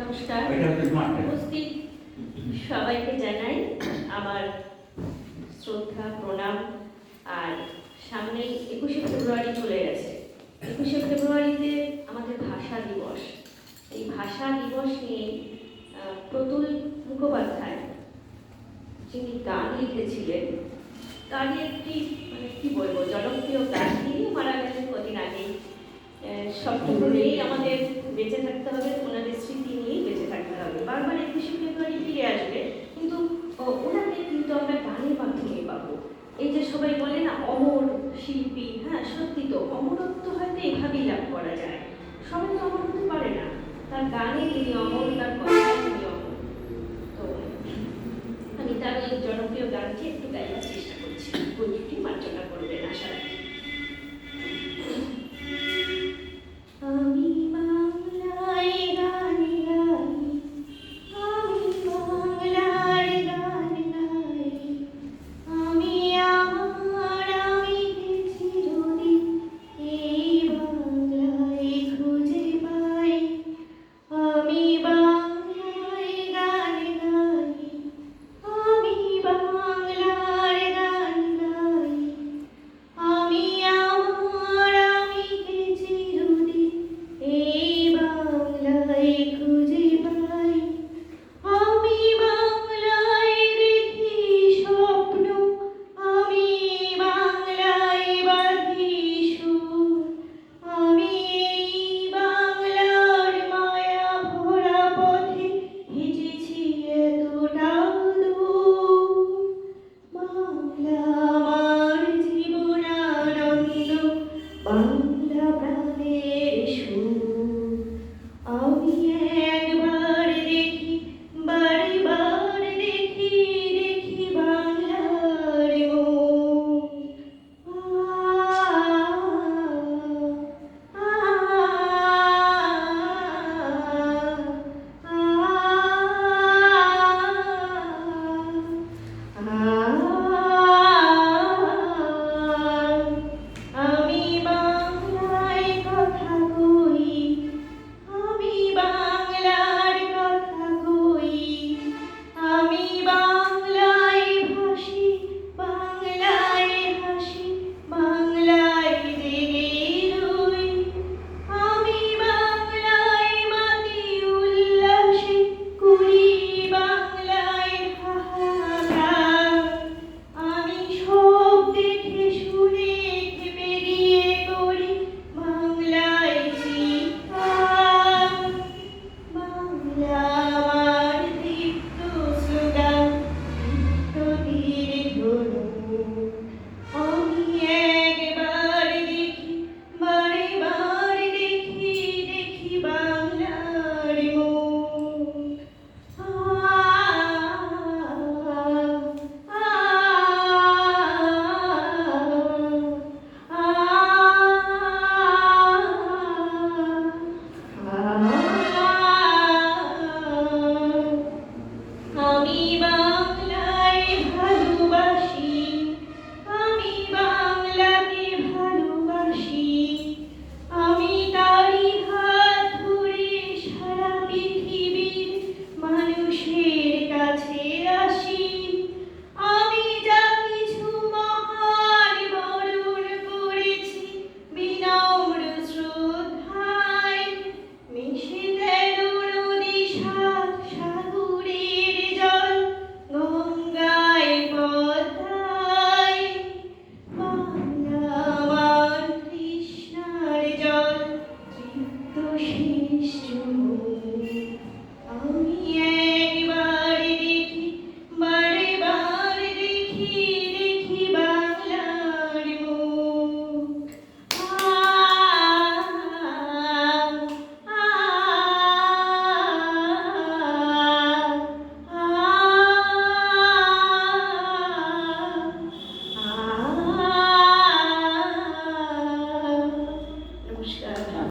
নমস্কার। উপস্থিত সবাইকে জানাই আমার শ্রদ্ধা প্রণাম। আর সামনে একুশে ফেব্রুয়ারি চলে গেছে। একুশে ফেব্রুয়ারিতে আমাদের ভাষা দিবস। এই ভাষা দিবস নিয়ে প্রতুল মুখোপাধ্যায় যিনি গান লিখেছিলেন তারই একটি মানে কী বলব জনপ্রিয় গান তিনি মারা গেলেন কদিন আগে সব আমাদের বেঁচে থাকতে হবে ওনাদের স্মৃতি ফেব্রুয়ারি ফিরে আসবে। কিন্তু ওরা un